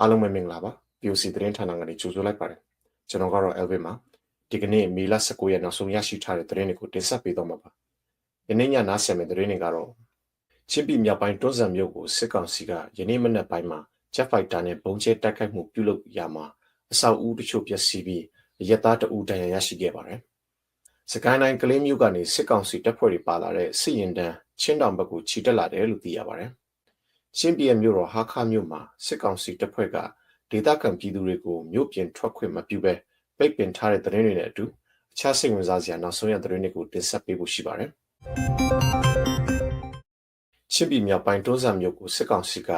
အားလုံးပဲမင်္ဂလာပါ POC သတင်းဌာနကနေကြိုဆိုလိုက်ပါတယ်ကျွန်တော်ကတော့ Elvin ပါဒီကနေ့မေလ19ရက်နောက်ဆုံးရရှိထားတဲ့သတင်းတွေကိုတင်ဆက်ပေးတော့မှာပါယနေ့ညနားဆင်မယ့်သတင်းတွေကတော့ချင်းပြည်မြောက်ပိုင်းတွန်းဇံမြို့ကိုစစ်ကောင်စီကယနေ့မနက်ပိုင်းမှာ Jet Fighter နဲ့ပုံကျဲတိုက်ခိုက်မှုပြုလုပ်ရမှာအဆောက်အဦတချို့ပျက်စီးပြီးရဲသားတအူဒဏ်ရာရရှိခဲ့ပါတယ်စကိုင်းတိုင်းကလေးမြို့ကနေစစ်ကောင်စီတပ်ဖွဲ့တွေပါလာတဲ့စစ်ရင်တန်းချင်းတောင်ဘက်ကိုခြိတက်လာတယ်လို့သိရပါတယ် ချင်းပြည်မြို့တော်ဟာခါမြို့မှာစစ်ကောင်စီတပ်ဖွဲ့ကဒေသခံပြည်သူတွေကိုမြို့ပြင်ထွက်ခွင့်မပြုဘဲပိတ်ပင်ထားတဲ့သတင်းတွေနဲ့အတူအခြားစိတ်ဝင်စားစရာနောက်ဆုံးရသတင်းတွေကိုတင်ဆက်ပေးဖို့ရှိပါတယ်။ချင်းပြည်မြောက်ပိုင်းတွန်းဆန်မြို့ကိုစစ်ကောင်စီက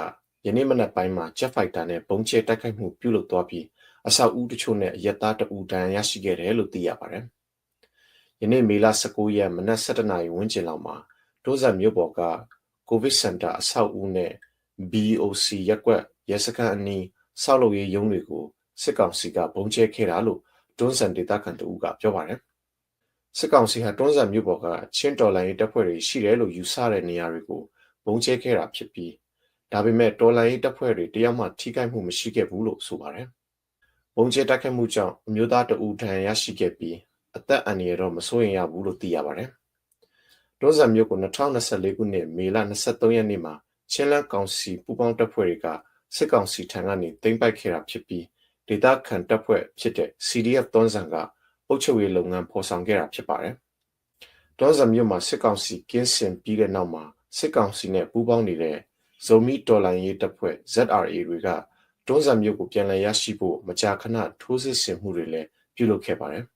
ယနေ့မနက်ပိုင်းမှာ Jet Fighter နဲ့ပုံကျဲတိုက်ခိုက်မှုပြုလုပ်သွားပြီးအဆောက်အဦတချို့နဲ့ရက်သားတအူဒဏ်ရာရရှိခဲ့တယ်လို့သိရပါတယ်။ယနေ့မေလ19ရက်မနက်7:00နာရီဝန်းကျင်လောက်မှာတွန်းဆန်မြို့ပေါ်ကကိုဗစ်စင်တာအဆောက်အဦနဲ့ BOC ရက်ကွက်ရဲစခန်းအနီးဆောက်လုပ်ရေးရုံးတွေကိုစစ်ကောင်စီကပုံကျဲခဲ့တာလို့တွန်းဆန်ဒေသခံတအူးကပြောပါတယ်။စစ်ကောင်စီဟာတွန်းဆန်မြို့ပေါ်ကချင်းတော်လိုင်းတပ်ဖွဲ့တွေရှိတယ်လို့ယူဆတဲ့နေရာတွေကိုပုံကျဲခဲ့တာဖြစ်ပြီးဒါပေမဲ့တော်လိုင်းတပ်ဖွဲ့တွေတယောက်မှထိခိုက်မှုမရှိခဲ့ဘူးလို့ဆိုပါတယ်။ပုံကျဲတိုက်ခိုက်မှုကြောင့်အမျိုးသားတအူးဒဏ်ရာရရှိခဲ့ပြီးအသက်အန္တရာယ်တော့မစိုးရင်ရဘူးလို့သိရပါတယ်။တွန်းဆန်မြို့ကို2024ခုနှစ်မေလ23ရက်နေ့မှာ ချင်းလန်းကောင်စီပူးပေါင်းတပ်ဖွဲ့တွေကစစ်ကောင်စီထံကနေသိမ်းပိုက်ခဲ့တာဖြစ်ပြီးဒေသခံတပ်ဖွဲ့ဖြစ်တဲ့ CDF သွန်းဆန်ကအုပ်ချုပ်ရေးလုပ်ငန်းဖော်ဆောင်ခဲ့တာဖြစ်ပါတယ်။သွန်းဆန်မြို့မှာစစ်ကောင်စီကင်းစင်ပြီးတဲ့နောက်မှာစစ်ကောင်စီနဲ့ပူးပေါင်းနေတဲ့ဇိုမီတော်လိုင်းရေးတပ်ဖွဲ့ ZRA တွေကတွန်းဆန်မြို့ကိုပြန်လည်ရရှိဖို့မကြာခဏထိုးစစ်ဆင်မှုတွေလည်းပြုလုပ်ခဲ့ပါတယ်။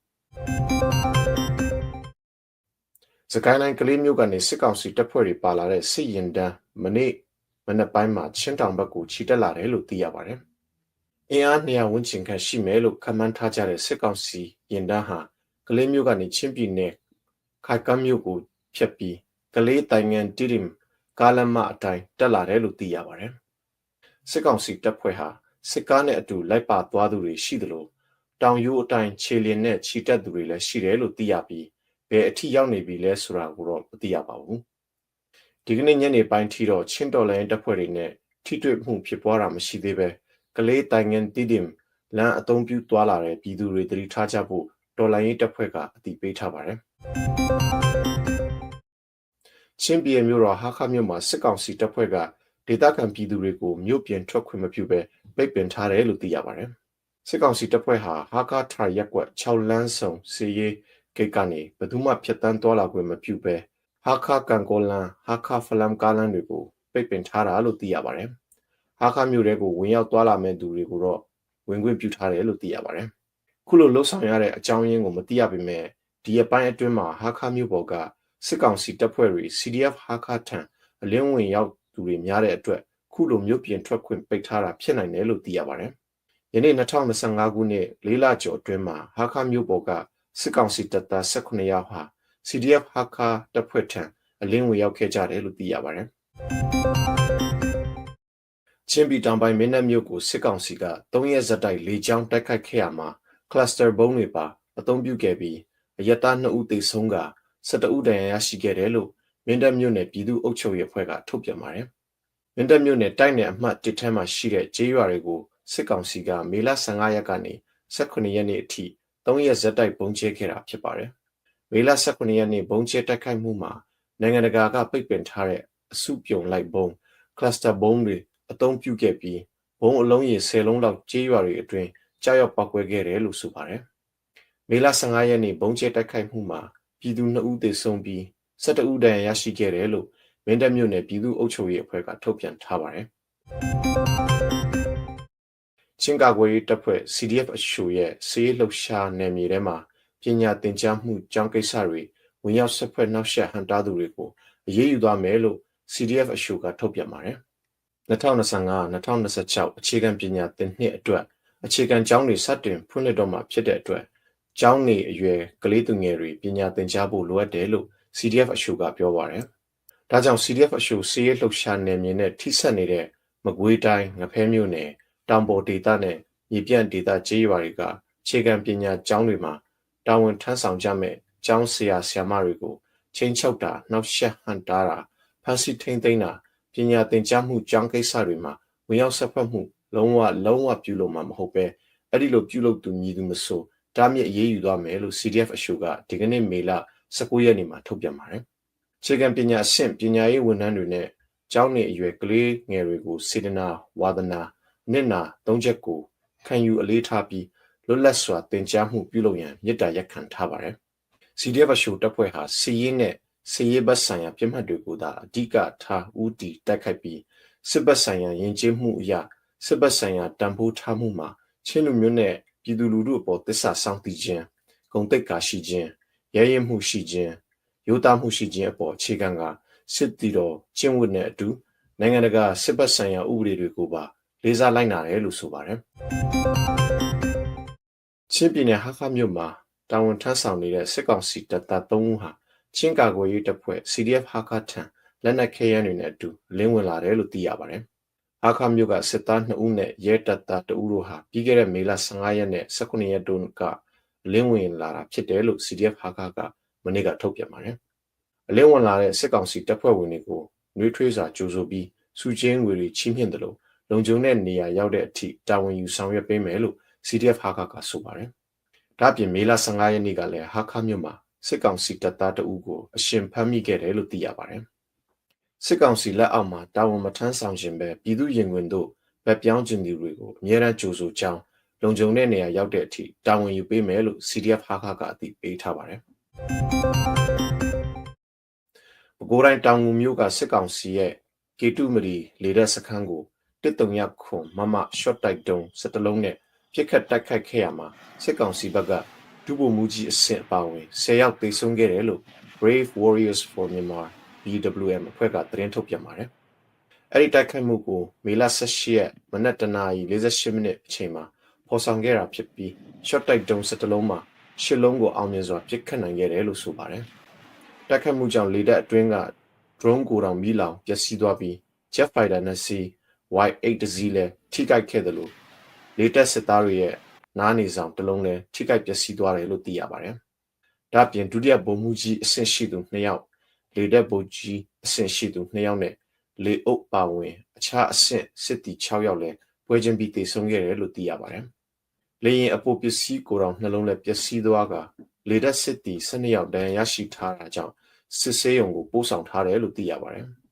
စကိုင်းတိုင်းကလေးမြို့ကနေစစ်ကောင်စီတပ်ဖွဲ့တွေပါလာတဲ့စစ်ရင်တန်းမနေ့ မနက်ပိုင်းမှာချင်းတောင်ဘက်ကိုခြိတက်လာတယ်လို့သိရပါတယ်။အင်အား200ဝန်းကျင်ခန့်ရှိမယ်လို့ခန့်မှန်းထားကြတဲ့စစ်ကောင်စီရင်တန်းဟာကလေးမြို့ကနေချင်းပြည်နယ်ခိုင်ကမ်းမြို့ကိုဖြတ်ပြီးကလေးတိုင်ငံတီရင်ကားလမ်းမအတိုင်းတက်လာတယ်လို့သိရပါတယ်။စစ်ကောင်စီတပ်ဖွဲ့ဟာစစ်ကားနဲ့အတူလိုက်ပါသွားသူတွေရှိသလိုတောင်ရိုးအတိုင်းခြေလျင်နဲ့ခြိတက်သူတွေလည်းရှိတယ်လို့သိရပြီးဘယ်အထိရောက်နေပြီလဲဆိုတာကိုတော့မသိရပါဘူး။ ဒီကနေ့ညနေပိုင်းထိတော့ချင်းတော်လိုင်းတပ်ဖွဲ့တွေနဲ့ထိတွေ့မှုဖြစ်ပွားတာမရှိသေးပဲကလေးတိုင်ငံတီတင်လမ်းအုံပြုသွားလာတဲ့ပြည်သူတွေတတိထားကြဖို့တော်လိုင်းရေးတပ်ဖွဲ့ကအတည်ပြုထားပါတယ်။ချင်းပြည်မြို့တော်ဟာခမြို့မှာစစ်ကောင်စီတပ်ဖွဲ့ကဒေသခံပြည်သူတွေကိုမြို့ပြင်ထွက်ခွင့်မပြုဘဲပိတ်ပင်ထားတယ်လို့သိရပါတယ်။စစ်ကောင်စီတပ်ဖွဲ့ဟာဟာကာထရက်ကွက်6လမ်းဆောင်စီရေးဂိတ်ကနေဘယ်သူမှဖျက်ဆီးသွားလာခွင့်မပြုဘဲ ဟာခကန်ကိုလန်ဟာခဖလမ်ကားလန်တွေကိုပိတ်ပင်ထားတာလို့သိရပါတယ်။ဟာခမြို့တဲကိုဝင်ရောက်သွားလာမဲ့သူတွေကိုတော့ဝင်ခွင့်ပြုထားတယ်လို့သိရပါတယ်။ခုလိုလှုပ်ဆောင်ရတဲ့အကြောင်းရင်းကိုမသိရပေမဲ့ဒီအပိုင်းအတွင်းမှာဟာခမြို့ပေါ်ကစစ်ကောင်စီတပ်ဖွဲ့တွေ CDF ဟာခထံအလင်းဝင်ရောက်သူတွေများတဲ့အတွက်ခုလိုမြို့ပြင်ထွက်ခွင့်ပိတ်ထားတာဖြစ်နိုင်တယ်လို့သိရပါတယ်။ယနေ့2025ခုနှစ်လေးလကျော်အတွင်းမှာဟာခမြို့ပေါ်ကစစ်ကောင်စီတပ်သား18ယောက်ဟာ CDF ဟာခါတပ်ဖွဲ့ထံအလင်းဝင်ရောက်ခဲ့ကြတယ်လို့သိရပါတယ်။ချင်းပြည်တောင်ပိုင်းမင်းတပ်မြို့ကိုစစ်ကောင်စီက3ရက်ဇက်တိုက်လေကြောင်းတိုက်ခိုက်ခဲ့ရမှာ cluster ဘုံတွေပါအသုံးပြုခဲ့ပြီးအယက်သား2ဦးသေဆုံးက12ဦးဒဏ်ရာရရှိခဲ့တယ်လို့မင်းတပ်မြို့နယ်ပြည်သူ့အုပ်ချုပ်ရေးအဖွဲ့ကထုတ်ပြန်ပါတယ်။မင်းတပ်မြို့နယ်တိုက်နယ်အမှတ်1ထဲမှာရှိတဲ့ကျေးရွာတွေကိုစစ်ကောင်စီကမေလ15ရက်ကနေ18ရက်နေ့အထိ3ရက်ဇက်တိုက်ပုံချခဲ့တာဖြစ်ပါတယ်။ မေလ18ရက်နေ့ဘုံချတိုက်ခိုက်မှုမှာနိုင်ငံတကာကပိတ်ပင်ထားတဲ့အစုပြုံလိုက်ဘုံ cluster ဘုံတွေအသုံးပြုခဲ့ပြီးဘုံအလုံးရေ10လုံးလောက်ကျေးရွာတွေအတွင်းကြောက်ရောက်ပောက်ကွဲခဲ့တယ်လို့ဆိုပါတယ်။မေလ15ရက်နေ့ဘုံချတိုက်ခိုက်မှုမှာပြည်သူ2ဦးသေဆုံးပြီး12ဦးဒဏ်ရာရရှိခဲ့တယ်လို့မင်းတပ်မြို့နယ်ပြည်သူ့အုပ်ချုပ်ရေးအဖွဲ့ကထုတ်ပြန်ထားပါတယ်။ချင်းကာကွယ်ရေးတပ်ဖွဲ့ CDF အရှိုရဲ့စေးလှုပ်ရှားနယ်မြေထဲမှာ ပညာသင်ကြားမှုကျောင်းကိစ္စတွေဝင်ရောက်ဆက်ဖွဲ့နှောက်ယှက်ဟန်တားသူတွေကိုအရေးယူသွားမယ်လို့ CDF အရှိုကထုတ်ပြန်ပါတယ်။2025-2026အခြေခံပညာသင်နှစ်အတွက်အခြေခံကျောင်းတွေစတင်ဖွင့်လှစ်တော့မှာဖြစ်တဲ့အတွက်ကျောင်းနေအရွယ်ကလေးသူငယ်တွေပညာသင်ကြားဖို့လိုအပ်တယ်လို့ CDF အရှိုကပြောပါတယ်။ဒါကြောင့် CDF အရှိုစီးရဲလှုပ်ရှားနယ်မြေနဲ့ထိစပ်နေတဲ့မကွေးတိုင်းငဖဲမြို့နယ်တောင်ပေါ်ဒေသနဲ့မြေပြန့်ဒေသကျေးရွာတွေကခြေခံပညာကျောင်းတွေမှာ တာဝန်ထမ်းဆောင်ကြမဲ့ကျောင်းဆရာဆရာမတွေကိုချင်းချုပ်တာနှောက်ယှက်ဟန်တားတာဖန်စီထိမ့်သိမ်းတာပပညာသင်ကြားမှုကျောင်းကိစ္စတွေမှာဝင်ရောက်ဆက်ဖက်မှုလုံးဝလုံးဝပြုလုပ်မှာမဟုတ်ပဲအဲ့ဒီလိုပြုလုပ်သူမည်သူမဆိုတားမြစ်အေးအေးယူသွားမယ်လို့ CDF အရှိုကဒီကနေ့မေလ19ရက်နေ့မှာထုတ်ပြန်ပါတယ်။ခြေကံပညာအဆင့်ပညာရေးဝန်ထမ်းတွေနဲ့ကျောင်းနေအရွယ်ကလေးငယ်တွေကိုစေတနာဝါသနာနစ်နာသုံးချက်ကိုခံယူအလေးထားပြီး လွတ်လပ်စွာသင်ကြားမှုပြုလုပ်ရန်မြစ်တာရက်ခံထားပါတယ်။ CDF အရှိုတပ်ဖွဲ့ဟာစီးရင်နဲ့စီးရဲဘတ်ဆိုင်ရာပြစ်မှတ်တွေကိုသာအဓိကထားဦးတည်တိုက်ခိုက်ပြီးစစ်ဘတ်ဆိုင်ရာယဉ်ကျေးမှုအရာစစ်ဘတ်ဆိုင်ရာတန်ဖိုးထားမှုမှာချင်းလူမျိုးနဲ့ပြည်သူလူထုအပေါ်တစ္ဆာဆောင်တည်ခြင်းဂုံတိတ်ကာရှိခြင်းရဲရဲမှုရှိခြင်းရိုးသားမှုရှိခြင်းအပေါ်အခြေခံကစစ်တီတော်ကျင့်ဝတ်နဲ့အတူနိုင်ငံတကာစစ်ဘတ်ဆိုင်ရာဥပဒေတွေကိုပါလေးစားလိုက်နာတယ်လို့ဆိုပါတယ် ချင်းပြည်နယ်ဟာခမြို့မှာတာဝန်ထမ်းဆောင်နေတဲ့စစ်ကောင်စီတပ်သား3ဦးဟာချင်းကာကွယ်ရေးတပ်ဖွဲ့ CDF ဟာခထံလက်နက်ခဲယမ်းတွေနဲ့အတူလင်းဝင်လာတယ်လို့သိရပါတယ်။အခါမျိုးကစစ်သား2ဦးနဲ့ရဲတပ်သား2ဦးတို့ဟာပြီးခဲ့တဲ့မေလ15ရက်နဲ့18ရက်တုန်းကလင်းဝင်လာတာဖြစ်တယ်လို့ CDF ဟာခကမနေ့ကထုတ်ပြန်ပါတယ်။အလင်းဝင်လာတဲ့စစ်ကောင်စီတပ်ဖွဲ့ဝင်တွေကိုနှွေးထွေးစွာကြိုဆိုပြီးစုချင်းငွေတွေချီးမြှင့်တယ်လို့လုံခြုံတဲ့နေရာရောက်တဲ့အထိတာဝန်ယူဆောင်ရွက်ပေးမယ်လို့ CDF ဟာခကဆိုပါတယ်။ဒါ့အပြင်မေလ15ရက်နေ့ကလည်းဟာခမြို့မှာစစ်ကောင်စီတပ်သားတအုပ်ကိုအရှင်ဖမ်းမိခဲ့တယ်လို့သိရပါတယ်။စစ်ကောင်စီလက်အောက်မှာတာဝန်မထမ်းဆောင်ခြင်းပဲပြည်သူရင်ဝင်တို့ဗက်ပြောင်းခြင်းတွေကိုအမြဲတမ်းကြိုးဆိုကြောင်းလုံခြုံတဲ့နေရာရောက်တဲ့အထိတာဝန်ယူပေးမယ်လို့ CDF ဟာခကအသိပေးထားပါတယ်။ပဲခူးတိုင်းတောင်ငူမြို့ကစစ်ကောင်စီရဲ့ကေတုမရီလေတပ်စခန်းကိုတစ်တုံရခွန်မမ short တိုက်တုံးစတလုံးနဲ့ ပြစ်ခတ်တိုက်ခိုက်ခဲ့ရမှာစစ်ကောင်စီဘက်ကဒုဗိုလ်မှူးကြီးအဆင့်အပါအဝင်10ယောက်သေဆုံးခဲ့တယ်လို့ Brave Warriors for Myanmar BWM အဖွဲ့ကသတင်းထုတ်ပြန်ပါတယ်။အဲ့ဒီတိုက်ခိုက်မှုကိုမေလ18ရက်မနက်တနာရီ48မိနစ်အချိန်မှာဖော်ဆောင်ခဲ့တာဖြစ်ပြီး short တိုက်တုံးစတလုံးမှာရှစ်လုံးကိုအောင်မြင်စွာပစ်ခတ်နိုင်ခဲ့တယ်လို့ဆိုပါတယ်။တိုက်ခိုက်မှုကြောင့်လေတပ်အတွင်းက drone ကိုတောင်မိလောင်ပျက်စီးသွားပြီး jet fighter နဲ့စီ Y8 တစည်းလည်းထိခိုက်ခဲ့တယ်လို့ လေတပ်စစ်သားတွေရဲ့နားနေဆောင်တစ်လုံးလည်းထိခိုက်ပျက်စီးသွားတယ်လို့သိရပါတယ်။ဒါ့အပြင်ဒုတိယဗိုလ်မှူးကြီးအဆင့်ရှိသူ2ယောက်လေတပ်ဗိုလ်ကြီးအဆင့်ရှိသူ2ယောက်နဲ့လေအုပ်ပါဝင်အခြားအဆင့်စစ်တီ6ယောက်လည်းပွဲချင်းပြီးတည်ဆုံခဲ့တယ်လို့သိရပါတယ်။လေရင်အပိုပစ္စည်းကိုယ်တော်နှလုံးလည်းပျက်စီးသွားကလေတပ်စစ်တီ12ယောက်ဒဏ်ရာရရှိထားတာကြောင့်စစ်ဆေးရုံကိုပို့ဆောင်ထားတယ်လို့သိရပါတယ်။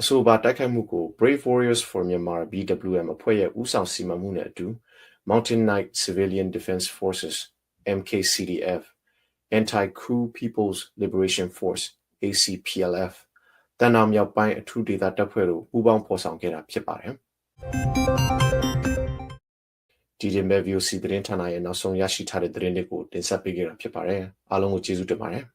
အဆိုပါတိုက်ခိုက်မှုကို Brave Warriors for Myanmar BWM အဖွဲ့ရဲ့ဦးဆောင်စီမံမှုနဲ့အတူ Mountain Knight Civilian Defense Forces MKCDF Anti-Coup People's Liberation Force ACPLF တန်အောင်မြောက်ပိုင်းအထူးဒေသတပ်ဖွဲ့တို့ပူးပေါင်းဖော်ဆောင်ခဲ့တာဖြစ်ပါတယ်။ဒီတင်မဲ့ VOC သတင်းဌာနရဲ့နောက်ဆုံးရရှိထားတဲ့သတင်းတွေကိုတင်ဆက်ပေးခဲ့တာဖြစ်ပါတယ်။အားလုံးကိုကျေးဇူးတင်ပါတယ်။